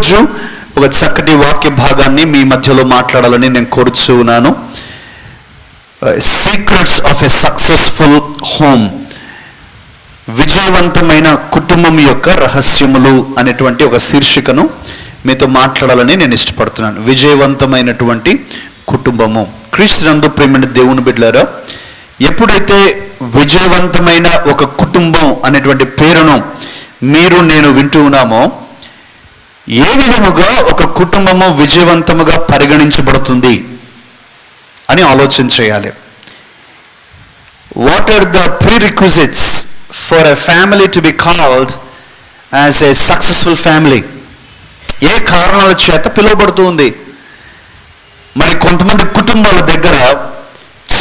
ఈరోజు ఒక చక్కటి వాక్య భాగాన్ని మీ మధ్యలో మాట్లాడాలని నేను కోరుచూ ఉన్నాను. Secrets of a successful home విజయవంతమైన కుటుంబం యొక్క రహస్యములు అనేటువంటి ఒక శీర్షికను మీతో మాట్లాడాలని నేను ఇష్టపడుతున్నాను. విజయవంతమైనటువంటి కుటుంబము. క్రీస్తునందు ప్రేమైన దేవుని బిడ్డారా ఎప్పుడైతే విజయవంతమైన ఒక కుటుంబం అనేటువంటి పేరును మీరు నేను వింటూ ఉన్నామో ఏ విధముగా ఒక కుటుంబము విజయవంతముగా పరిగణించబడుతుంది అని ఆలోచన చేయాలి. What are the prerequisites for a family to be called as a successful family ఏ కారణాల చేత పిలువబడుతుంది మరి కొంతమంది కుటుంబాల దగ్గర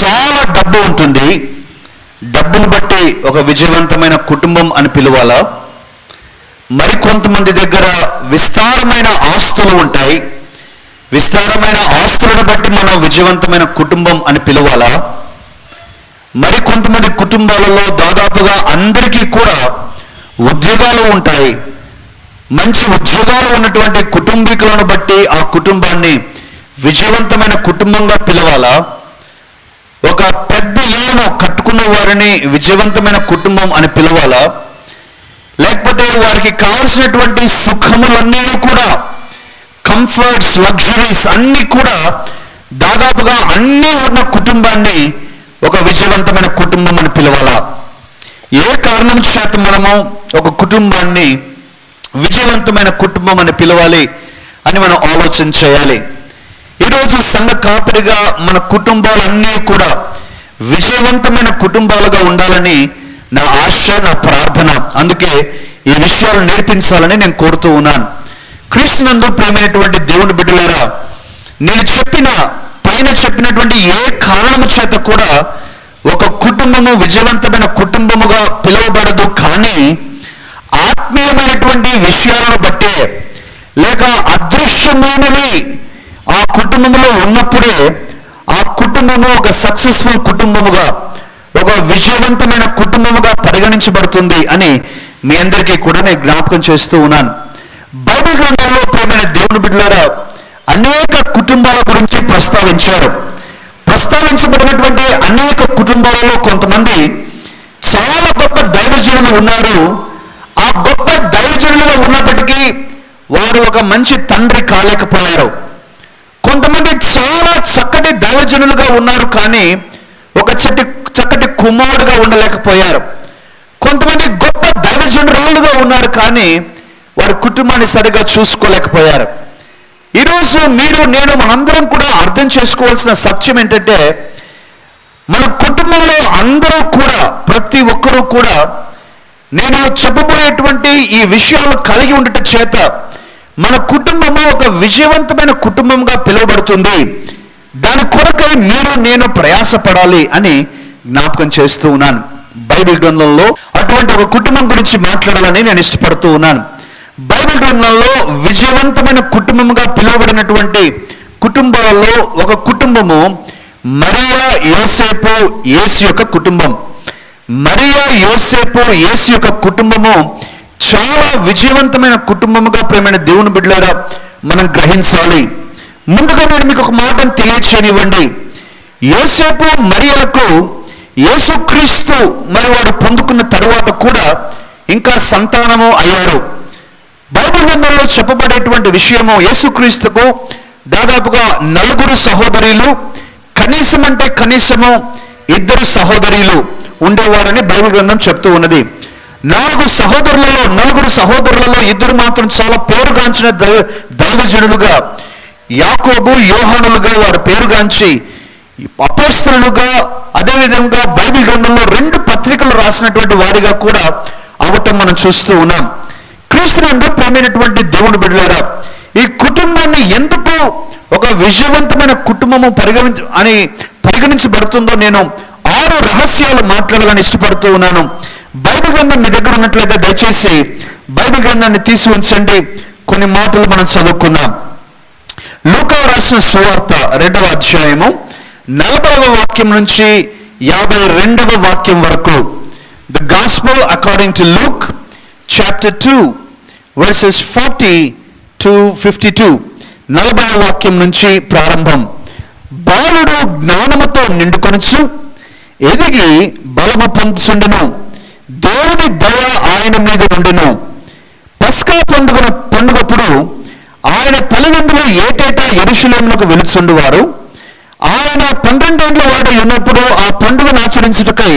చాలా డబ్బు ఉంటుంది. డబ్బును బట్టి ఒక విజయవంతమైన కుటుంబం అని పిలవాలా? మరి కొంతమంది దగ్గర విస్తారమైన ఆస్తులు ఉంటాయి. విస్తారమైన ఆస్తులను బట్టి మనం విజయవంతమైన కుటుంబం అని పిలవాలా? మరి కొంతమంది కుటుంబాలలో దాదాపుగా అందరికీ కూడా ఉద్యోగాలు ఉంటాయి. మంచి ఉద్యోగాలు ఉన్నటువంటి కుటుంబీకులను బట్టి ఆ కుటుంబాన్ని విజయవంతమైన కుటుంబంగా పిలవాలా? ఒక పెద్ద ఇళ్ళను కట్టుకున్న వారిని విజయవంతమైన కుటుంబం అని పిలవాలా? లేకపోతే వారికి కావలసినటువంటి సుఖములన్నీ కూడా కంఫర్ట్స్ లగ్జరీస్ అన్నీ కూడా దాదాపుగా అన్నీ ఉన్న కుటుంబాన్ని ఒక విజయవంతమైన కుటుంబం అని పిలవాలా? ఏ కారణం చేత మనము ఒక కుటుంబాన్ని విజయవంతమైన కుటుంబం అని పిలవాలి అని మనం ఆలోచన చేయాలి? ఈరోజు సంఘ కాపరిగా మన కుటుంబాలన్నీ కూడా విజయవంతమైన కుటుంబాలుగా ఉండాలని నా ఆశ నా ప్రార్థన. అందుకే ఈ విషయాలు నేర్పించాలని నేను కోరుతూ ఉన్నాను. క్రీస్తునందు ప్రేమైనటువంటి దేవుని బిడ్డలారా నేను చెప్పిన పైన చెప్పినటువంటి ఏ కారణము చేత కూడా ఒక కుటుంబము విజయవంతమైన కుటుంబముగా పిలువబడదు కానీ ఆత్మీయమైనటువంటి విషయాలను బట్టే లేక అదృశ్యమైనవి ఆ కుటుంబంలో ఉన్నప్పుడే ఆ కుటుంబము ఒక సక్సెస్ఫుల్ కుటుంబముగా ఒక విజయవంతమైన కుటుంబముగా పరిగణించబడుతుంది అని మీ అందరికీ కూడా నేను జ్ఞాపకం చేస్తూ ఉన్నాను. బైబిల్ గ్రంథంలో ప్రేమైన దేవుని బిడ్డలారా అనేక కుటుంబాల గురించి ప్రస్తావించారు. ప్రస్తావించబడినటువంటి అనేక కుటుంబాలలో కొంతమంది చాలా గొప్ప దైవజనులు ఉన్నారు. ఆ గొప్ప దైవజనులుగా ఉన్నప్పటికీ వారు ఒక మంచి తండ్రి కాలేకపోయారు. కొంతమంది చాలా చక్కటి దైవజనులుగా ఉన్నారు కానీ ఒక చెట్టు చక్కటి కుమారుడుగా ఉండలేకపోయారు. కొంతమంది గొప్ప దైవజనురాలుగా ఉన్నారు కానీ వారి కుటుంబాన్ని సరిగా చూసుకోలేకపోయారు. ఈరోజు మీరు నేను మనందరం కూడా అర్థం చేసుకోవాల్సిన సత్యం ఏంటంటే మన కుటుంబంలో అందరూ కూడా ప్రతి ఒక్కరూ కూడా నేను చెప్పబోయేటువంటి ఈ విషయాలు కలిగి ఉండటం చేత మన కుటుంబము ఒక విజయవంతమైన కుటుంబంగా పిలువబడుతుంది. దాని కొరకై మీరు నేను ప్రయాసపడాలి అని జ్ఞాపకం చేస్తూ ఉన్నాను. బైబిల్ గ్రంథంలో అటువంటి ఒక కుటుంబం గురించి మాట్లాడాలని నేను ఇష్టపడుతూ ఉన్నాను. బైబిల్ గ్రంథంలో విజయవంతమైన కుటుంబంగా పిలువబడినటువంటి కుటుంబాలలో ఒక కుటుంబము మరియా యోసేపు ఏసు యొక్క కుటుంబం. మరియా యోసేపు ఏసు యొక్క కుటుంబము చాలా విజయవంతమైన కుటుంబముగా ప్రేమైన దేవుని బిడ్డలారా మనం గ్రహించాలి. ముందుగా నేను మీకు ఒక మాటను తెలియచేయనివ్వండి. యోసేపు మరియలకు యేసుక్రీస్తు మరి వాడు పొందుకున్న తరువాత కూడా ఇంకా సంతానము అయ్యారు. బైబిల్ గ్రంథంలో చెప్పబడేటువంటి విషయము యేసుక్రీస్తుకు దాదాపుగా నలుగురు సహోదరులు కనీసం అంటే కనీసము ఇద్దరు సహోదరులు ఉండేవారని బైబిల్ గ్రంథం చెప్తూ ఉన్నది. నాలుగు సహోదరులలో నలుగురు సహోదరులలో ఇద్దరు మాత్రం చాలా పేరుగాంచిన దైవజనులుగా యాకోబు యోహానులుగా వారు పేరుగాంచి అపోస్తులుగా అదేవిధంగా బైబిల్ గ్రంథంలో రెండు పత్రికలు రాసినటువంటి వారిగా కూడా అవటం మనం చూస్తూ ఉన్నాం. క్రీస్తునందు ప్రేమైనటువంటి దేవుని బిడ్డలారా ఈ కుటుంబాన్ని ఎందుకు ఒక విజయవంతమైన కుటుంబము పరిగణించ అని పరిగణించబడుతుందో నేను ఆరు రహస్యాలు మాట్లాడాలని ఇష్టపడుతూ ఉన్నాను. బైబిల్ గ్రంథం మీ దగ్గర ఉన్నట్లయితే దయచేసి బైబిల్ గ్రంథాన్ని తీసి ఉంచండి. కొన్ని మాటలు మనం చదువుకుందాం. లోకా రాసిన సువార్త రెండవ అధ్యాయము నలభైవ వాక్యం నుంచి యాభై రెండవ వాక్యం వరకు. The gospel according to Luke chapter two verses forty to fifty two నలభై వాక్యం నుంచి ప్రారంభం. బాలుడు జ్ఞానముతో నిండుకొనచ్చు ఎదిగి బలము పొందుచుండెను. దేవుని దయ ఆయన మీద ఉండును. పస్కా పండుగ పండుగప్పుడు ఆయన తల్లిదండ్రులు ఏటేటా ఎరుషులేములకు వెలుచుండువారు? ఆయన పన్నెండేండ్ల వాడు ఉన్నప్పుడు ఆ పండుగను ఆచరించుటకై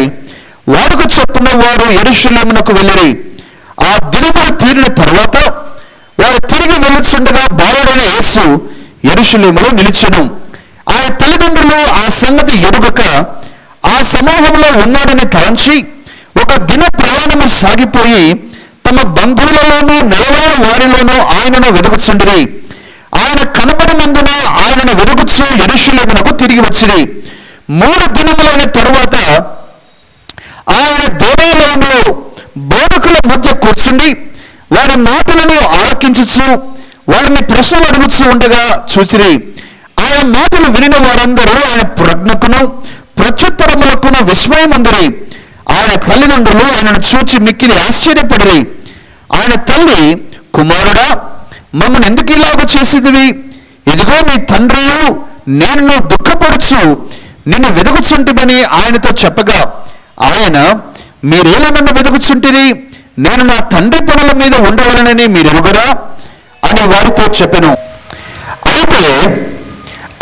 వాడుకు చొప్పున వారు ఎరుషులేమునకు వెళ్ళిరి. ఆ దినములు తీరిన తర్వాత వారు తిరిగి వెళ్ళుచుండగా బాలుడైన యేసు ఎరుషులేములో నిలిచెను. ఆయన తల్లిదండ్రులు ఆ సంగతి ఎరుగక ఆ సమూహంలో ఉన్నాడని తలంచి ఒక దిన ప్రయాణము సాగిపోయి తమ బంధువులలోనూ నెలవైన వారిలోనూ ఆయనను వెతుకుచుండిరి ఆయన కనబడినందున ఆయనను వెలుగుచు ఎరుషులేమునకు తిరిగి వచ్చిరి. మూడు దినములైన తరువాత ఆయన దేవాలయంలో బోధకుల మధ్య కూర్చుండి వారి మాటలను ఆలకించుచు వారిని ప్రశ్నలు అడుగుచూ ఉండగా చూచిరి. ఆయన మాటలు వినిన వారందరూ ఆయన ప్రజ్ఞకును ప్రత్యుత్తరములకును విస్మయమందరి. ఆయన తల్లిదండ్రులు ఆయనను చూచి మిక్కిలి ఆశ్చర్యపడిరి. ఆయన తల్లి కుమారుడా మమ్మల్ని ఎందుకు ఇలాగ చేసేదివి? ఇదిగో నీ తండ్రియు నేను నువ్వు దుఃఖపరచు నిన్ను వెదుగుచుంటిమని ఆయనతో చెప్పగా ఆయన మీరేలా నన్ను వెదుగుచుంటిరి నేను నా తండ్రి పనుల మీద ఉండవలనని మీరు ఎరుగరా అని వారితో చెప్పాను. అయితే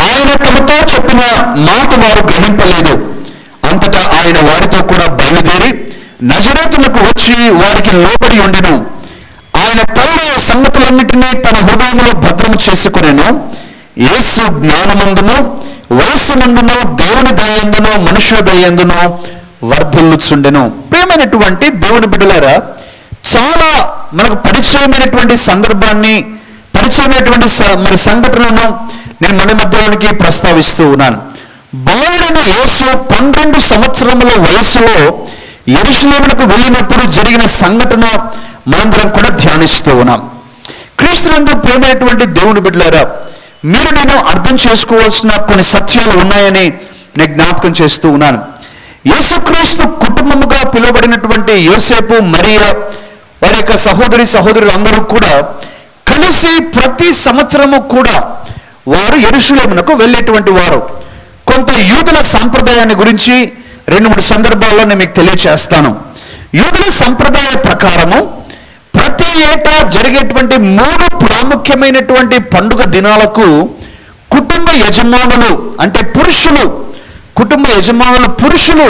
ఆయన తమతో చెప్పిన మాట వారు గ్రహింపలేదు. అంతటా ఆయన వారితో కూడా బయలుదేరి నజరేతులకు వచ్చి వారికి లోబడి ఉండెను. ఆయన తల్లి సంగతులన్నిటినీ తన హృదయంలో భద్రము చేసుకునేను. యేసు జ్ఞానమందును వయస్సునందును దేవుని దయందును మనుషుల దయందును వర్ధిల్లుచుండెను. ప్రేమైనటువంటి దేవుని బిడ్డలారా చాలా మనకు పరిచయమైనటువంటి సందర్భాన్ని పరిచయమైనటువంటి మరి సంఘటనను నేను మన మధ్యలోనికి ప్రస్తావిస్తూ ఉన్నాను. బాలుడైన యేసు పన్నెండు సంవత్సరముల వయసులో ఎరుషులేమునకు వెళ్ళినప్పుడు జరిగిన సంఘటన మనందరం కూడా ధ్యానిస్తూ ఉన్నాం. క్రీస్తునందు ప్రేమైనటువంటి దేవుని బిడ్డలారా మీరు నేను అర్థం చేసుకోవాల్సిన కొన్ని సత్యాలు ఉన్నాయని నేను జ్ఞాపకం చేస్తూ ఉన్నాను. యేసుక్రీస్తు కుటుంబముగా పిలువబడినటువంటి యోసేపు మరియా వారి యొక్క సహోదరి సహోదరులు అందరూ కూడా కలిసి ప్రతి సంవత్సరము కూడా వారు ఎరుషులేమునకు వెళ్ళేటువంటి వారు. కొంత యూదుల సాంప్రదాయాన్ని గురించి రెండు మూడు సందర్భాల్లో నేను మీకు తెలియచేస్తాను. యూదుల సంప్రదాయ ప్రకారము ప్రతి ఏటా జరిగేటువంటి మూడు ప్రాముఖ్యమైనటువంటి పండుగ దినాలకు కుటుంబ యజమానులు అంటే పురుషులు కుటుంబ యజమానులు పురుషులు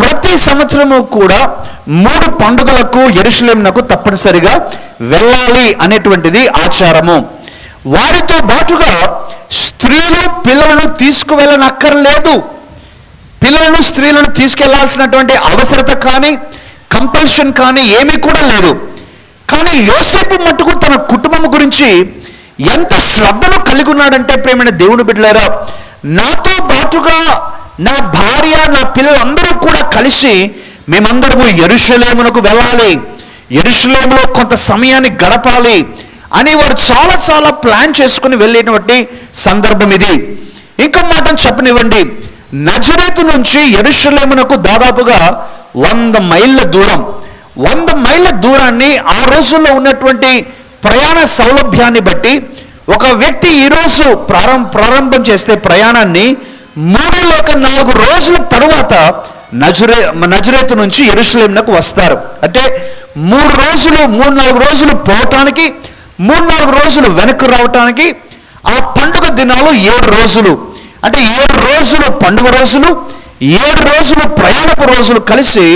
ప్రతి సంవత్సరము కూడా మూడు పండుగలకు ఎరుషులేమునకు తప్పనిసరిగా వెళ్ళాలి అనేటువంటిది ఆచారము. వారితో పాటుగా స్త్రీలు పిల్లలను తీసుకువెళ్ళనక్కర్లేదు. పిల్లలను స్త్రీలను తీసుకెళ్ళాల్సినటువంటి అవసరత కానీ కంపల్షన్ కానీ ఏమీ కూడా లేదు. కానీ యోసేపు మట్టుకు తన కుటుంబం గురించి ఎంత శ్రద్ధను కలిగి ఉన్నాడంటే ప్రేమైన దేవుని బిడ్డలారా నాతో పాటుగా నా భార్య నా పిల్లలందరూ కూడా కలిసి మేమందరము ఎరుషులేమునకు వెళ్ళాలి. ఎరుషులేములో కొంత సమయాన్ని గడపాలి అని వారు చాలా చాలా ప్లాన్ చేసుకుని వెళ్ళేటువంటి సందర్భం ఇది. ఇంకో మాట చెప్పనివ్వండి. నజరేతు నుంచి ఎరుషలేమునకు దాదాపుగా వంద మైళ్ళ దూరం. వంద మైళ్ళ దూరాన్ని ఆ రోజుల్లో ఉన్నటువంటి ప్రయాణ సౌలభ్యాన్ని బట్టి ఒక వ్యక్తి ఈరోజు ప్రారంభ ప్రారంభం చేస్తే ప్రయాణాన్ని మూడు లేక నాలుగు రోజుల తరువాత నజరే నజరేతు నుంచి ఎరుషలేమునకు వస్తారు. అంటే మూడు రోజులు మూడు నాలుగు రోజులు పోవటానికి మూడు నాలుగు రోజులు వెనక్కి రావటానికి ఆ పండుగ దినాలు ఏడు రోజులు. అంటే ఏడు రోజులు పండుగ రోజులు ఏడు రోజులు ప్రయాణపు రోజులు కలిసి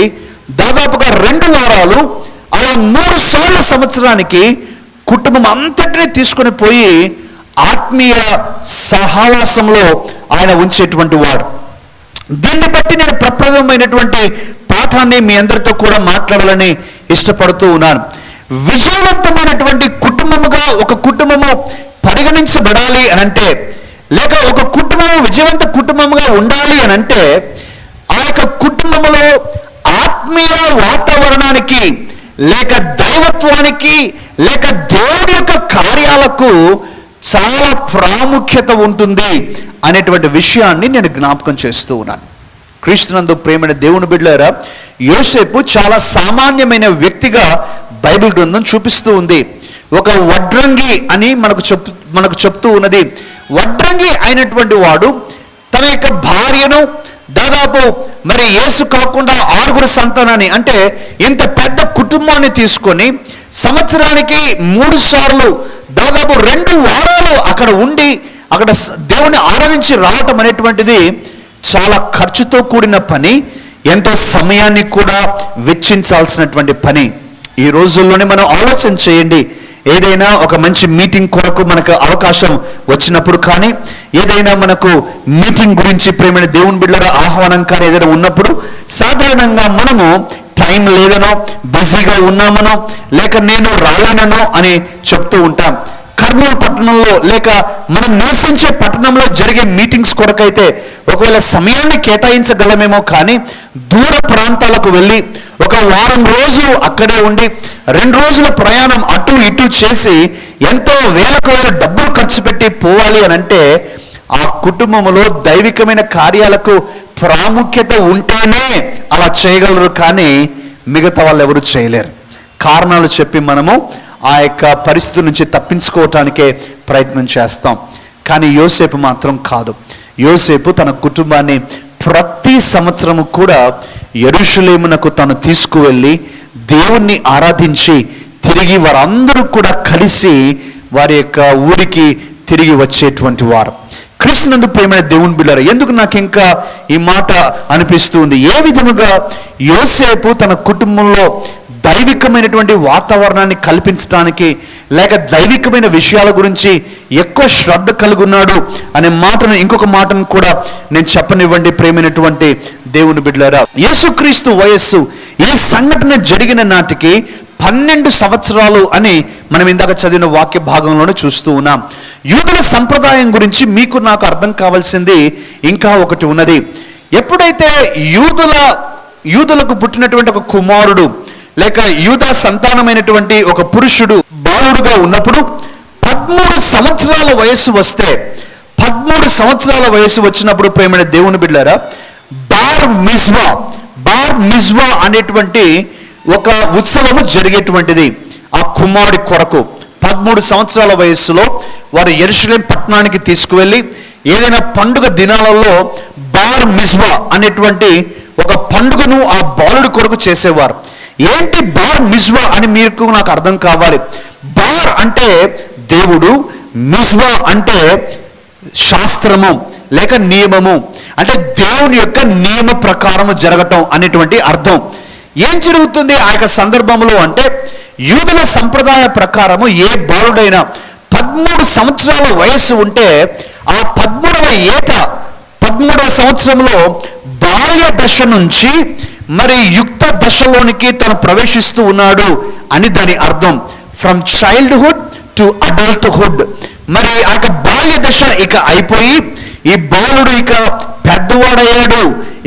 దాదాపుగా రెండు వారాలు అలా మూడు సార్లు సంవత్సరానికి కుటుంబం అంతటినీ తీసుకొని పోయి ఆత్మీయ సహవాసంలో ఆయన ఉంచేటువంటి వాడు. దీన్ని బట్టి నేను ప్రప్రదమైనటువంటి పాఠాన్ని మీ అందరితో కూడా మాట్లాడాలని ఇష్టపడుతూ ఉన్నాను. విజయవంతమైనటువంటి కుటుంబముగా ఒక కుటుంబము పరిగణించబడాలి అని అంటే లేక ఒక కుటుంబం విజయవంత కుటుంబముగా ఉండాలి అని అంటే ఆ యొక్క కుటుంబములో ఆత్మీయ వాతావరణానికి లేక దైవత్వానికి లేక దేవుడి యొక్క కార్యాలకు చాలా ప్రాముఖ్యత ఉంటుంది అనేటువంటి విషయాన్ని నేను జ్ఞాపకం చేస్తూ ఉన్నాను. క్రీస్తునందు ప్రేమైన దేవుని బిడ్డారా యోసేపు చాలా సామాన్యమైన వ్యక్తిగా బైబిల్ గ్రంథం చూపిస్తూ ఉంది. ఒక వడ్రంగి అని మనకు చెప్ మనకు చెప్తూ ఉన్నది. వడ్రంగి అయినటువంటి వాడు తన యొక్క భార్యను దాదాపు మరి యేసు కాకుండా ఆరుగురు సంతానాన్ని అంటే ఇంత పెద్ద కుటుంబాన్ని తీసుకొని సంవత్సరానికి మూడు సార్లు దాదాపు రెండు వారాలు అక్కడ ఉండి అక్కడ దేవుని ఆరాధించి రావటం అనేటువంటిది చాలా ఖర్చుతో కూడిన పని ఎంతో సమయాన్ని కూడా వెచ్చించాల్సినటువంటి పని. ఈ రోజుల్లోనే మనం ఆలోచన చేయండి ఏదైనా ఒక మంచి మీటింగ్ కొరకు మనకు అవకాశం వచ్చినప్పుడు కానీ ఏదైనా మనకు మీటింగ్ గురించి ప్రేమైన దేవుని బిడ్డల ఆహ్వానం కానీ ఏదైనా ఉన్నప్పుడు సాధారణంగా మనము టైం లేదనో బిజీగా ఉన్నామనో లేక నేను రాలేననో అని చెప్తూ ఉంటాం. కర్నూలు పట్టణంలో లేక మనం నివసించే పట్టణంలో జరిగే మీటింగ్స్ కొరకైతే ఒకవేళ సమయాన్ని కేటాయించగలమేమో కానీ దూర ప్రాంతాలకు వెళ్ళి ఒక వారం రోజులు అక్కడే ఉండి రెండు రోజుల ప్రయాణం అటు ఇటు చేసి ఎంతో వేల కోట్ల డబ్బులు ఖర్చు పెట్టి పోవాలి అని అంటే ఆ కుటుంబంలో దైవికమైన కార్యాలకు ప్రాముఖ్యత ఉంటేనే అలా చేయగలరు కానీ మిగతా వాళ్ళు ఎవరు చేయలేరు. కారణాలు చెప్పి మనము ఆ యొక్క పరిస్థితి నుంచి తప్పించుకోవటానికే ప్రయత్నం చేస్తాం. కానీ యోసేపు మాత్రం కాదు. యోసేపు తన కుటుంబాన్ని ప్రతి సంవత్సరము కూడా ఎరుషులేమునకు తను తీసుకువెళ్ళి దేవుణ్ణి ఆరాధించి తిరిగి వారందరూ కూడా కలిసి వారి యొక్క ఊరికి తిరిగి వచ్చేటువంటి వారు. క్రీస్తునందు ప్రేమైన దేవుని బిళ్ళారు ఎందుకు నాకు ఇంకా ఈ మాట అనిపిస్తుంది ఏ విధముగా యోసేపు తన కుటుంబంలో దైవికమైనటువంటి వాతావరణాన్ని కల్పించడానికి లేక దైవికమైన విషయాల గురించి ఎక్కువ శ్రద్ధ కలుగున్నాడు అనే మాటను ఇంకొక మాటను కూడా నేను చెప్పనివ్వండి ప్రేమైనటువంటి దేవుని బిడ్డలారా. యేసుక్రీస్తు వయస్సు ఈ సంఘటన జరిగిన నాటికి పన్నెండు సంవత్సరాలు అని మనం ఇందాక చదివిన వాక్య భాగంలోనే చూస్తూ ఉన్నాం. యూదుల సంప్రదాయం గురించి మీకు నాకు అర్థం కావాల్సింది ఇంకా ఒకటి ఉన్నది. ఎప్పుడైతే యూదుల యూదులకు పుట్టినటువంటి ఒక కుమారుడు లేక యూద సంతానమైనటువంటి ఒక పురుషుడు బాలుడుగా ఉన్నప్పుడు పదమూడు సంవత్సరాల వయస్సు వస్తే పదమూడు సంవత్సరాల వయస్సు వచ్చినప్పుడు ప్రేమైన దేవుని బిడ్డారా బార్ మిజ్వా బార్ మిజ్వా అనేటువంటి ఒక ఉత్సవము జరిగేటువంటిది ఆ కుమారుడి కొరకు. పదమూడు సంవత్సరాల వయస్సులో వారు ఎరుషులేం పట్టణానికి తీసుకువెళ్ళి ఏదైనా పండుగ దినాలలో బార్ మిజ్వా అనేటువంటి ఒక పండుగను ఆ బాలుడి కొరకు చేసేవారు. ఏంటి బార్ మిజ్వా అని మీకు నాకు అర్థం కావాలి? బార్ అంటే దేవుడు మిజ్వా అంటే శాస్త్రము లేక నియమము. అంటే దేవుని యొక్క నియమ ప్రకారము జరగటం అనేటువంటి అర్థం. ఏం జరుగుతుంది ఆ యొక్క సందర్భంలో అంటే యూదుల సంప్రదాయ ప్రకారము ఏ బాలుడైనా పదమూడు సంవత్సరాల వయస్సు ఉంటే ఆ పదమూడవ ఏట పదమూడవ సంవత్సరంలో బాల్య దశ నుంచి మరి యుక్త దశలోనికి తను ప్రవేశిస్తూ ఉన్నాడు అని దాని అర్థం. ఫ్రమ్ చైల్డ్హుడ్ టు అడల్ట్హుడ్ మరి ఆ యొక్క బాల్య దశ ఇక అయిపోయి ఈ బాలుడు ఇక పెద్దవాడయ్యాడు.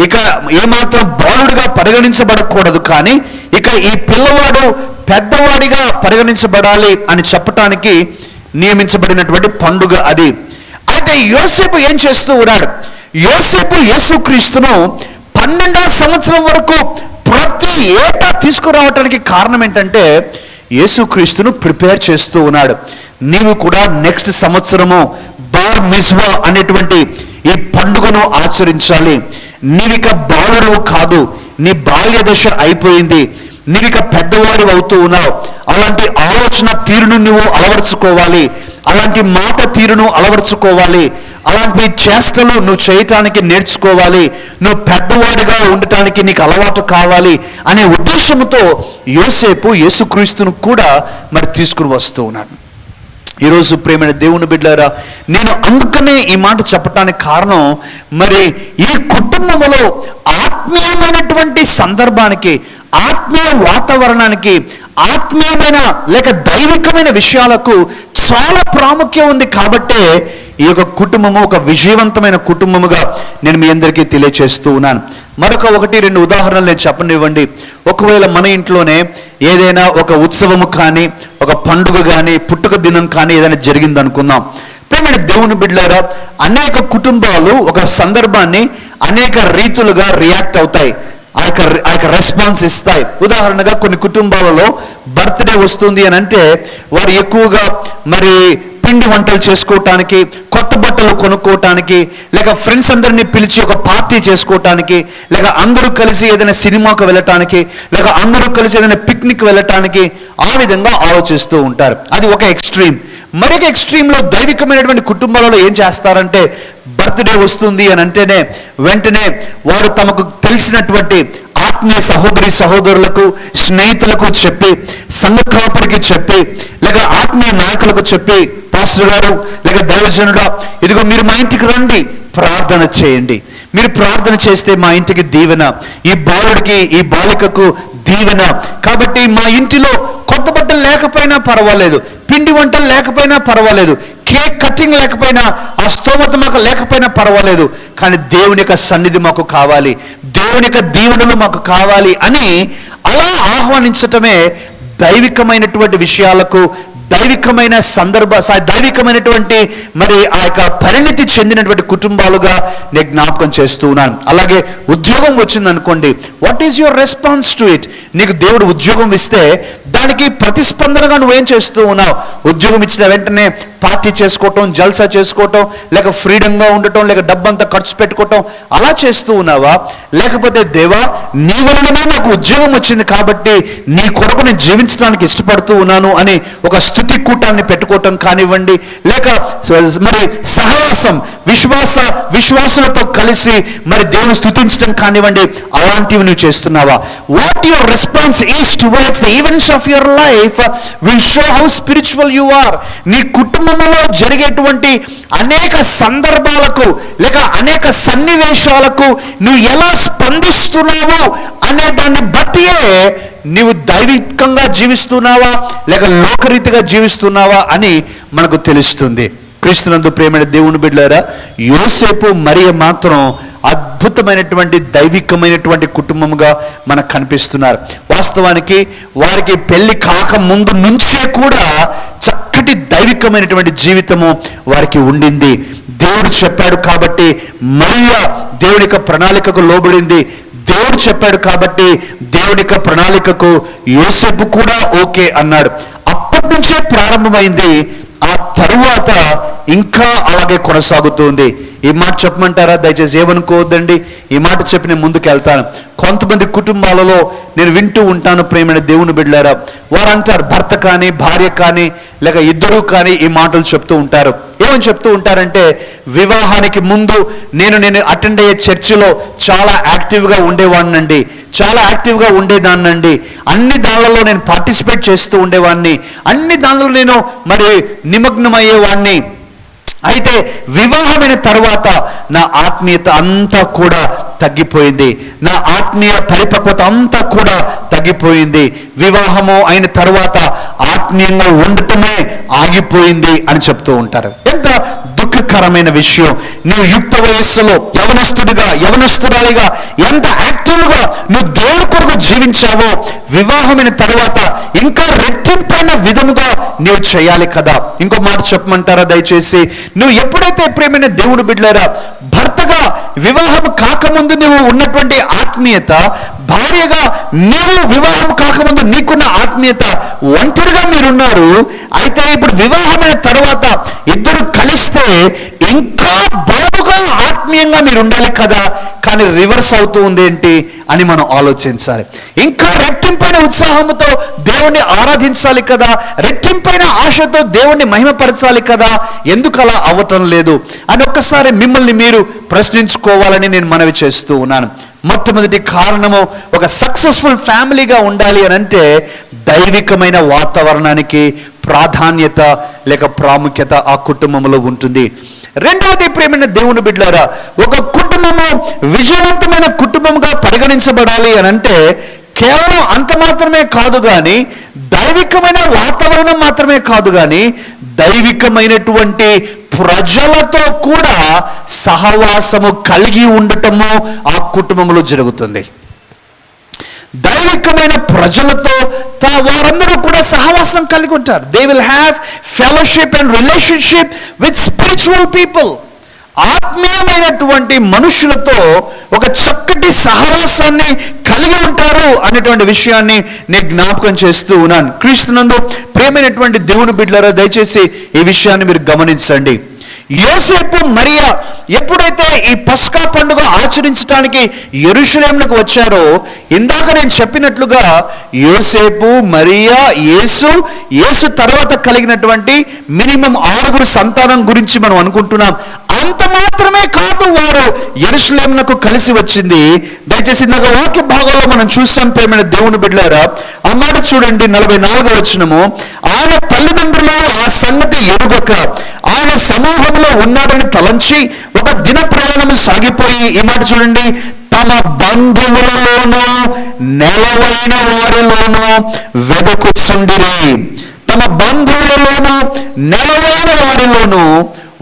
ఇక ఏమాత్రం బాలుడిగా పరిగణించబడకూడదు కానీ ఇక ఈ పిల్లవాడు పెద్దవాడిగా పరిగణించబడాలి అని చెప్పటానికి నియమించబడినటువంటి పండుగ అది. అయితే యోసేపు ఏం చేస్తూ ఉన్నాడు? యోసేపు యేసుక్రీస్తును పన్నెండవ సంవత్సరం వరకు ప్రతి ఏటా తీసుకురావటానికి కారణం ఏంటంటే యేసుక్రీస్తును ప్రిపేర్ చేస్తూ ఉన్నాడు. నీవు కూడా నెక్స్ట్ సంవత్సరము బార్ మిస్వా అనేటువంటి ఈ పండుగను ఆచరించాలి. నీవిక బాలుడు కాదు నీ బాల్య దశ అయిపోయింది. నీవిక పెద్దవాడి అవుతూ ఉన్నావు. అలాంటి ఆలోచన తీరును నువ్వు అలవర్చుకోవాలి. అలాంటి మాట తీరును అలవర్చుకోవాలి. అలాంటి చేష్టలు నువ్వు చేయటానికి నేర్చుకోవాలి. నువ్వు పెద్దవాడిగా ఉండటానికి నీకు అలవాటు కావాలి అనే ఉద్దేశంతో యోసేపు యేసుక్రీస్తును కూడా మరి తీసుకుని వస్తూ ఉన్నాడు. ఈరోజు ప్రేమైన దేవుని బిడ్డారా నేను అందుకనే ఈ మాట చెప్పటానికి కారణం మరి ఈ కుటుంబంలో ఆత్మీయమైనటువంటి సందర్భానికి ఆత్మీయ వాతావరణానికి ఆత్మీయమైన లేక దైవికమైన విషయాలకు చాలా ప్రాముఖ్యం ఉంది కాబట్టే ఈ యొక్క కుటుంబము ఒక విజయవంతమైన కుటుంబముగా నేను మీ అందరికీ తెలియచేస్తూ ఉన్నాను. మరొక ఒకటి రెండు ఉదాహరణలు నేను చెప్పనివ్వండి. ఒకవేళ మన ఇంట్లోనే ఏదైనా ఒక ఉత్సవము కానీ ఒక పండుగ కానీ పుట్టుక దినం కానీ ఏదైనా జరిగింది అనుకుందాం ప్రేమైన దేవుని బిడ్డారా అనేక కుటుంబాలు ఒక సందర్భాన్ని అనేక రీతులుగా రియాక్ట్ అవుతాయి. ఆ యొక్క ఆ యొక్క రెస్పాన్స్ ఇస్తాయి. ఉదాహరణగా కొన్ని కుటుంబాలలో బర్త్డే వస్తుంది అని అంటే వారు ఎక్కువగా మరి పిండి వంటలు చేసుకోవటానికి కొత్త బట్టలు కొనుక్కోవటానికి లేక ఫ్రెండ్స్ అందరినీ పిలిచి ఒక పార్టీ చేసుకోవటానికి లేక అందరూ కలిసి ఏదైనా సినిమాకు వెళ్ళటానికి లేక అందరూ కలిసి ఏదైనా పిక్నిక్ వెళ్ళటానికి ఆ విధంగా ఆలోచిస్తూ ఉంటారు. అది ఒక ఎక్స్ట్రీమ్ మరొక ఎక్స్ట్రీమ్లో దైవికమైనటువంటి కుటుంబాలలో ఏం చేస్తారంటే బర్త్డే వస్తుంది అని అంటేనే వెంటనే వారు తమకు తెలిసినటువంటి ఆత్మీయ సహోదరి సహోదరులకు స్నేహితులకు చెప్పి సంఘ కాపురికి చెప్పి లేక ఆత్మీయ నాయకులకు చెప్పి పాస్టర్ గారు లేక దైవజనుడా ఇదిగో మీరు మా ఇంటికి రండి ప్రార్థన చేయండి. మీరు ప్రార్థన చేస్తే మా ఇంటికి దీవెన ఈ బాలుడికి ఈ బాలికకు దీవెన. కాబట్టి మా ఇంటిలో కొత్త బట్టలు లేకపోయినా పర్వాలేదు పిండి వంటలు లేకపోయినా పర్వాలేదు కేక్ కటింగ్ లేకపోయినా ఆ స్తోమత మాకు లేకపోయినా పర్వాలేదు కానీ దేవుని యొక్క సన్నిధి మాకు కావాలి దేవుని యొక్క దీవెనలు మాకు కావాలి అని అలా ఆహ్వానించటమే దైవికమైనటువంటి విషయాలకు దైవికమైన సందర్భ దైవికమైనటువంటి మరి ఆ యొక్క పరిణితి చెందినటువంటి కుటుంబాలుగా నేను జ్ఞాపకం చేస్తూ ఉన్నాను. అలాగే ఉద్యోగం వచ్చింది అనుకోండి what is your response to it నీకు దేవుడు ఉద్యోగం ఇస్తే దానికి ప్రతిస్పందనగా నువ్వేం చేస్తూ ఉన్నావు? ఉద్యోగం ఇచ్చిన వెంటనే పార్టీ చేసుకోవటం జల్సా చేసుకోవటం లేక ఫ్రీడంగా ఉండటం లేక డబ్బంతా ఖర్చు పెట్టుకోవటం అలా చేస్తూ ఉన్నావా? లేకపోతే దేవా నీ వలన నాకు ఉద్యోగం వచ్చింది కాబట్టి నీ కొరకు నేను జీవించడానికి ఇష్టపడుతూ ఉన్నాను అని ఒక స్థుతి కూటాన్ని పెట్టుకోవటం కానివ్వండి లేక మరి సహవాసం విశ్వాస విశ్వాసులతో కలిసి మరి దేవుని స్థుతించడం కానివ్వండి అలాంటివి నువ్వు చేస్తున్నావా? What your response is towards the events of your life will show how spiritual you are నీ కుటుంబంలో జరిగేటువంటి అనేక సందర్భాలకు లేక అనేక సన్నివేశాలకు నువ్వు ఎలా స్పందిస్తున్నావు అనే దాన్ని బట్టియే నీవు దైవికంగా జీవిస్తున్నావా? లేక లోకరీతిగా జీవిస్తున్నావా అని మనకు తెలుస్తుంది. క్రీస్తునందు ప్రేమైన దేవుని బిడ్డారా యోసేపు మరియ మాత్రం అద్భుతమైనటువంటి దైవికమైనటువంటి కుటుంబముగా మనకు కనిపిస్తున్నారు. వాస్తవానికి వారికి పెళ్ళి కాక ముందు నుంచే కూడా చక్కటి దైవికమైనటువంటి జీవితము వారికి ఉండింది. దేవుడు చెప్పాడు కాబట్టి మరియ దేవుని యొక్క ప్రణాళికకు లోబడింది. దేవుడు చెప్పాడు కాబట్టి దేవుడిక యొక్క ప్రణాళికకు యోసేపు కూడా ఓకే అన్నాడు. అప్పటి నుంచే ప్రారంభమైంది ఆ తరువాత ఇంకా అలాగే కొనసాగుతుంది ఈ మాట చెప్పమంటారా? దయచేసి ఏమనుకోవద్దండి. ఈ మాట చెప్పి నేను ముందుకు వెళ్తాను కొంతమంది కుటుంబాలలో నేను వింటూ ఉంటాను ప్రేమైన దేవుని బిడ్డారా వారు అంటారు భర్త కానీ భార్య కానీ లేక ఇద్దరు కానీ ఈ మాటలు చెప్తూ ఉంటారు. ఏమని చెప్తూ ఉంటారంటే వివాహానికి ముందు నేను నేను అటెండ్ అయ్యే చర్చిలో చాలా యాక్టివ్గా ఉండేవాడినండి. చాలా యాక్టివ్గా ఉండేదాన్నండి. అన్ని దానిలలో నేను పార్టిసిపేట్ చేస్తూ ఉండేవాడిని. అన్ని దానిలో నేను మరి నిమగ్నమయ్యేవాడిని. అయితే వివాహమైన తర్వాత నా ఆత్మీయత అంతా కూడా తగ్గిపోయింది. నా ఆత్మీయ పరిపక్వత అంతా కూడా తగ్గిపోయింది. వివాహము అయిన తర్వాత ఆత్మీయంగా ఉండటమే ఆగిపోయింది అని చెప్తూ ఉంటారు. ఎంత దుఃఖకరమైన విషయం. నువ్వు యుక్త వయస్సులో యవనస్తుడిగా యవనస్తురాలిగా ఎంత యాక్టివ్గా నువ్వు దేవుని కొరకు జీవించావో వివాహమైన తర్వాత ఇంకా రెట్టింపైన విధముగా నీవు చేయాలి కదా. ఇంకో మాట చెప్పమంటారా దయచేసి? నువ్వు ఎప్పుడైతే ప్రేమైన దేవుడు బిడ్డలారా వివాహం కాకముందు నువ్వు ఉన్నటువంటి ఆత్మీయత భార్యగా నీవు వివాహం కాకముందు నీకున్న ఆత్మీయత ఒంటరిగా మీరున్నారు. అయితే ఇప్పుడు వివాహమైన తర్వాత ఇద్దరు కలిస్తే ఇంకా బాగుగా ఆత్మీయంగా మీరు ఉండాలి కదా. కానీ రివర్స్ అవుతూ ఉంది ఏంటి అని మనం ఆలోచించాలి. ఇంకా రెట్టింపైన ఉత్సాహంతో దేవుణ్ణి ఆరాధించాలి కదా. రెట్టింపైన ఆశతో దేవుణ్ణి మహిమపరచాలి కదా. ఎందుకు అలా అవ్వటం లేదు? అని ఒక్కసారి మిమ్మల్ని మీరు ప్రశ్నించుకోవాలని నేను మనవి చేస్తూ ఉన్నాను. మొట్టమొదటి కారణము ఒక సక్సెస్ఫుల్ ఫ్యామిలీగా ఉండాలి అని అంటే దైవికమైన వాతావరణానికి ప్రాధాన్యత లేక ప్రాముఖ్యత ఆ కుటుంబంలో ఉంటుంది. రెండవది ప్రేమైన దేవుని బిడ్డారా ఒక కుటుంబము విజయవంతమైన కుటుంబంగా పరిగణించబడాలి అని అంటే కేవలం అంత మాత్రమే కాదు కానీ దైవికమైన వాతావరణం మాత్రమే కాదు కానీ దైవికమైనటువంటి ప్రజలతో కూడా సహవాసము కలిగి ఉండటము ఆ కుటుంబంలో జరుగుతుంది. దైవికమైన ప్రజలతో వారందరూ కూడా సహవాసం కలిగి ఉంటారు. They will have fellowship and relationship with spiritual people ఆత్మీయమైనటువంటి మనుషులతో ఒక చక్కటి సహవాసాన్ని కలిగి ఉంటారు అనేటువంటి విషయాన్ని నేను జ్ఞాపకం చేస్తూ ఉన్నాను. క్రీస్తునందు ప్రేమైనటువంటి దేవుని బిడ్డలరా దయచేసి ఈ విషయాన్ని మీరు గమనించండి. యోసేపు మరియా ఎప్పుడైతే ఈ పస్కా పండుగ ఆచరించడానికి ఎరుషలేంలకు వచ్చారో ఇందాక నేను చెప్పినట్లుగా యోసేపు మరియా యేసు యేసు తర్వాత కలిగినటువంటి మినిమం ఆరుగురు సంతానం గురించి మనం అనుకుంటున్నాం. అంత మాత్రమే కాదు వారు ఎరుసలేమునకు కలిసి వచ్చింది. దయచేసి ఇందాక వాక్య భాగంలో మనం చూసాం ప్రేమైన దేవుని బిడ్డారా ఆ మాట చూడండి నలభై నాలుగో వచ్చినము ఆయన తల్లిదండ్రులు ఆ సంగతి ఎరుగక ఆయన సమూహంలో ఉన్నాడని తలంచి ఒక దిన ప్రయాణం సాగిపోయి ఈ మాట చూడండి తమ బంధువులలోనూ నెలవైన వారిలోనూ వెదకుచుండిరి. తమ బంధువులలోనూ నెలవైన వారిలోనూ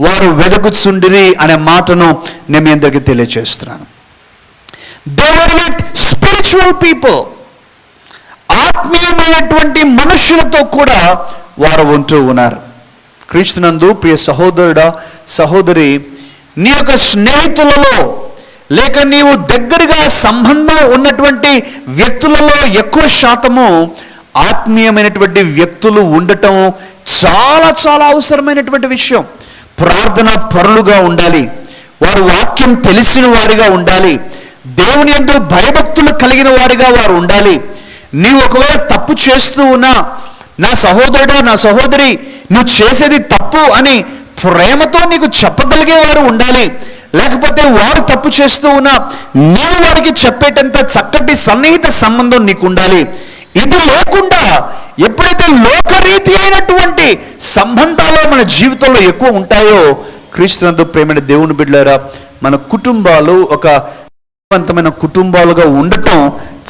వారు వెదకుచుండిరి అనే మాటను నేను మీ అందరికీ తెలియజేస్తున్నాను దేవర్ విత్ స్పిరిచువల్ పీపుల్ ఆత్మీయమైనటువంటి మనుషులతో కూడా వారు ఉంటూ ఉన్నారు. క్రీస్తునందు ప్రియ సహోదరుడా సహోదరి నీ యొక్క స్నేహితులలో లేక నీవు దగ్గరగా సంబంధం ఉన్నటువంటి వ్యక్తులలో ఎక్కువ శాతము ఆత్మీయమైనటువంటి వ్యక్తులు ఉండటం చాలా చాలా అవసరమైనటువంటి విషయం. ప్రార్థన పరులుగా ఉండాలి. వారు వాక్యం తెలిసిన వారిగా ఉండాలి. దేవుని ఎందు భయభక్తులు కలిగిన వారిగా వారు ఉండాలి. నీవు ఒకవేళ తప్పు చేస్తూ ఉన్నా నా సహోదరుడు నా సహోదరి నువ్వు చేసేది తప్పు అని ప్రేమతో నీకు చెప్పగలిగే వారు ఉండాలి. లేకపోతే వారు తప్పు చేస్తూ ఉన్నా నీవు వారికి చెప్పేటంత చక్కటి సన్నిహిత సంబంధం నీకు ఉండాలి ఇది లేకుండా ఎప్పుడైతే లోకరీతి అయినటువంటి సంబంధాలు మన జీవితంలో ఎక్కువ ఉంటాయో క్రీస్తునందు ప్రేమైన దేవుని బిడ్డారా మన కుటుంబాలు ఒక వంతమైన కుటుంబాలుగా ఉండటం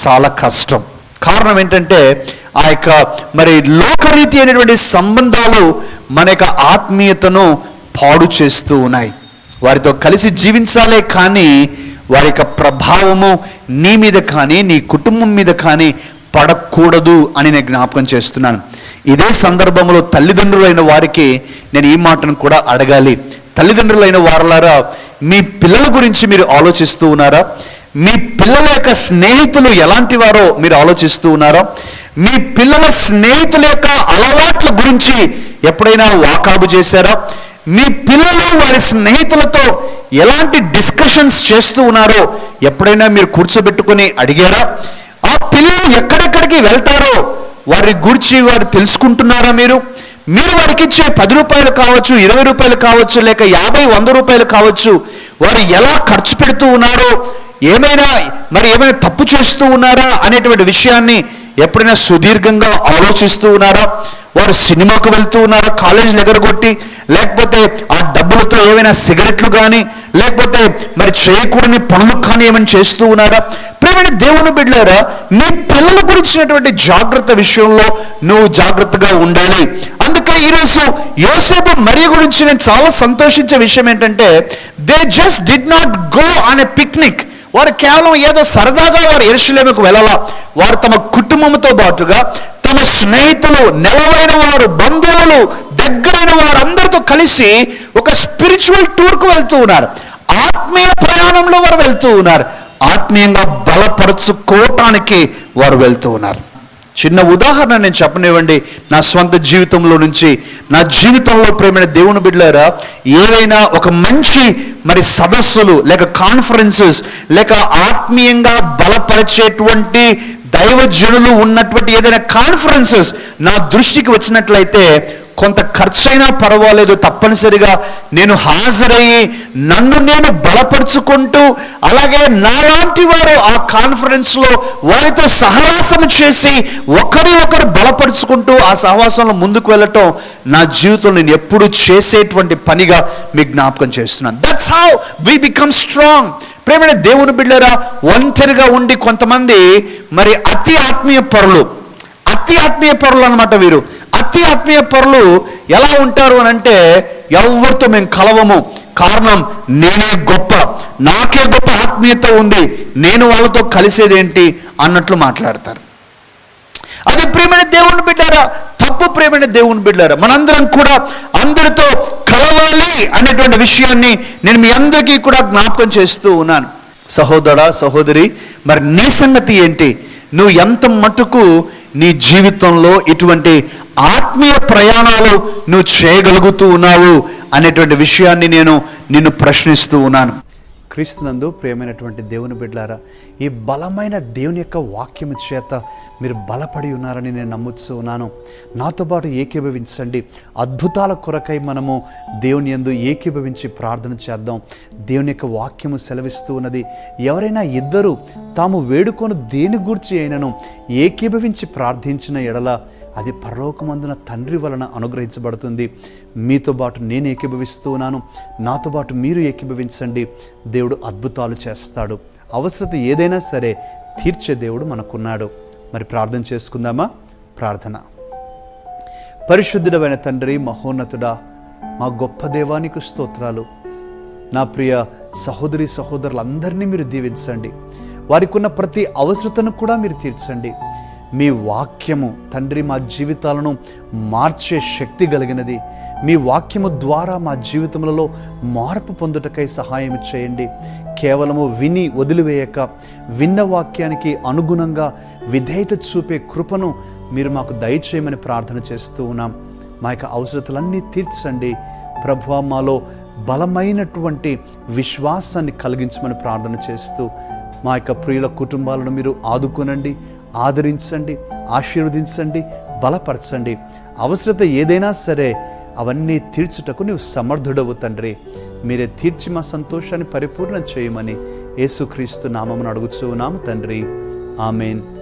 చాలా కష్టం. కారణం ఏంటంటే ఆ యొక్క మరి లోకరీతి అయినటువంటి సంబంధాలు మన యొక్క ఆత్మీయతను పాడు చేస్తూ ఉన్నాయి. వారితో కలిసి జీవించాలే కానీ వారి యొక్క ప్రభావము నీ మీద కానీ నీ కుటుంబం మీద కానీ పడకూడదు అని నేను జ్ఞాపకం చేస్తున్నాను. ఇదే సందర్భంలో తల్లిదండ్రులైన వారికి నేను ఈ మాటను కూడా అడగాలి. తల్లిదండ్రులైన వారలారా మీ పిల్లల గురించి మీరు ఆలోచిస్తూ ఉన్నారా? మీ పిల్లల యొక్క స్నేహితులు ఎలాంటి వారో మీరు ఆలోచిస్తూ ఉన్నారా? మీ పిల్లల స్నేహితుల యొక్క అలవాట్ల గురించి ఎప్పుడైనా వాకాబు చేశారా? మీ పిల్లలు వారి స్నేహితులతో ఎలాంటి డిస్కషన్స్ చేస్తూ ఉన్నారో ఎప్పుడైనా మీరు కూర్చోబెట్టుకొని అడిగారా? ఆ పిల్లలు ఎక్కడెక్కడికి వెళ్తారో వారి గురించి వారు తెలుసుకుంటున్నారా మీరు? మీరు వారికి ఇచ్చే పది రూపాయలు కావచ్చు ఇరవై రూపాయలు కావచ్చు లేక యాభై వంద రూపాయలు కావచ్చు వారు ఎలా ఖర్చు పెడుతూ ఉన్నారో ఏమైనా మరి ఏమైనా తప్పు చేస్తూ ఉన్నారా అనేటువంటి విషయాన్ని ఎప్పుడైనా సుదీర్ఘంగా ఆలోచిస్తూ ఉన్నారా? వారు సినిమాకు వెళ్తూ ఉన్నారా? కాలేజీలు ఎగరగొట్టి లేకపోతే ఆ డబ్బులతో ఏమైనా సిగరెట్లు కానీ లేకపోతే మరి చేయకూడని పనులు కానీ ఏమైనా చేస్తూ ఉన్నారా? ప్రేమైన దేవుని బిడ్డారా నీ పిల్లల గురించినటువంటి జాగ్రత్త విషయంలో నువ్వు జాగ్రత్తగా ఉండాలి. అందుకే ఈరోజు యోసేపు మరి గురించి నేను చాలా సంతోషించే విషయం ఏంటంటే they just did not go on picnic వారు కేవలం ఏదో సరదాగా వారు ఎరుసలేమకు వెళ్ళాలా. వారు తమ కుటుంబంతో పాటుగా తమ స్నేహితులు నెలవైన వారు బంధువులు దగ్గరైన వారందరితో కలిసి ఒక స్పిరిచువల్ టూర్కు వెళ్తూ ఉన్నారు. ఆత్మీయ ప్రయాణంలో వారు వెళ్తూ ఉన్నారు. ఆత్మీయంగా బలపరుచుకోవటానికి వారు వెళ్తూ ఉన్నారు. చిన్న ఉదాహరణ నేను చెప్పనివ్వండి. నా స్వంత జీవితంలో నుంచి నా జీవితంలో ప్రేమైన దేవుని బిడ్డలారా ఏవైనా ఒక మంచి మరి సదస్సులు లేక కాన్ఫరెన్సెస్ లేక ఆత్మీయంగా బలపరిచేటువంటి దైవజనులు ఉన్నటువంటి ఏదైనా కాన్ఫరెన్సెస్ నా దృష్టికి వచ్చినట్లయితే కొంత ఖర్చైనా పర్వాలేదు తప్పనిసరిగా నేను హాజరయ్యి నన్ను నేను బలపరుచుకుంటూ అలాగే నాలాంటి వారు ఆ కాన్ఫరెన్స్లో వారితో సహవాసం చేసి ఒకరి ఒకరు బలపరుచుకుంటూ ఆ సహవాసంలో ముందుకు వెళ్ళటం నా జీవితంలో నేను ఎప్పుడు చేసేటువంటి పనిగా మీ జ్ఞాపకం చేస్తున్నాను. That's how we become strong ప్రేమైన దేవుని బిడ్డరా ఒంటరిగా ఉండి కొంతమంది మరి అతి ఆత్మీయ పరులు అతి ఆత్మీయ పరులు అనమాట వీరు. అతి ఆత్మీయ పరులు ఎలా ఉంటారు అని అంటే ఎవరితో మేము కలవము. కారణం నేనే గొప్ప. నాకే గొప్ప ఆత్మీయత ఉంది. నేను వాళ్ళతో కలిసేదేంటి అన్నట్లు మాట్లాడతారు. అదే ప్రేమైన దేవుని బిడ్డారా? తప్పు ప్రేమైన దేవుని బిడ్డారా? మనందరం కూడా అందరితో కలవాలి అనేటువంటి విషయాన్ని నేను మీ అందరికీ కూడా జ్ఞాపకం చేస్తూ ఉన్నాను. సహోదర సహోదరి మరి నీ సంగతి ఏంటి? నువ్వు ఎంత మటుకు నీ జీవితంలో ఇటువంటి ఆత్మీయ ప్రయాణాలు నువ్వు చేయగలుగుతూ ఉన్నావు అనేటువంటి విషయాన్ని నేను నిన్ను ప్రశ్నిస్తూ ఉన్నాను. క్రీస్తునందు ప్రియమైనటువంటి దేవుని బిడ్డలారా ఈ బలమైన దేవుని యొక్క వాక్యము చేత మీరు బలపడి ఉన్నారని నేను నమ్ముతూ ఉన్నాను. నాతో పాటు ఏకీభవించండి. అద్భుతాల కొరకై మనము దేవుని యందు ఏకీభవించి ప్రార్థన చేద్దాం. దేవుని యొక్క వాక్యము సెలవిస్తూ ఉన్నది ఎవరైనా ఇద్దరు తాము వేడుకొని దేని గూర్చి అయినను ఏకీభవించి ప్రార్థించిన ఎడల అది పరలోకమందున తండ్రి వలన అనుగ్రహించబడుతుంది. మీతో పాటు నేను ఏకీభవిస్తూ ఉన్నాను. నాతో పాటు మీరు ఏకీభవించండి. దేవుడు అద్భుతాలు చేస్తాడు. అవసరత ఏదైనా సరే తీర్చే దేవుడు మనకున్నాడు. మరి ప్రార్థన చేసుకుందామా? ప్రార్థన. పరిశుద్ధుడమైన తండ్రి మహోన్నతుడా మా గొప్ప దేవానికి స్తోత్రాలు. నా ప్రియ సహోదరి సహోదరులందరినీ మీరు దీవించండి. వారికి ఉన్న ప్రతి అవసరతను కూడా మీరు తీర్చండి. మీ వాక్యము తండ్రి మా జీవితాలను మార్చే శక్తి కలిగినది. మీ వాక్యము ద్వారా మా జీవితములలో మార్పు పొందుటకై సహాయం చేయండి. కేవలము విని వదిలివేయక విన్న వాక్యానికి అనుగుణంగా విధేయత చూపే కృపను మీరు మాకు దయచేయమని ప్రార్థన చేస్తూ ఉన్నాం. మా యొక్క అవసరతలన్నీ తీర్చండి. ప్రభు మాలో బలమైనటువంటి విశ్వాసాన్ని కలిగించమని ప్రార్థన చేస్తూ మా యొక్క ప్రియుల కుటుంబాలను మీరు ఆదుకునండి. ఆదరించండి ఆశీర్వదించండి బలపరచండి. అవసరత ఏదైనా సరే అవన్నీ తీర్చుటకు నీవు సమర్థుడవు తండ్రి. మీరే తీర్చి మా సంతోషాన్ని పరిపూర్ణ చేయమని యేసుక్రీస్తు నామమును అడుగుచున్నాము తండ్రి. ఆమెన్.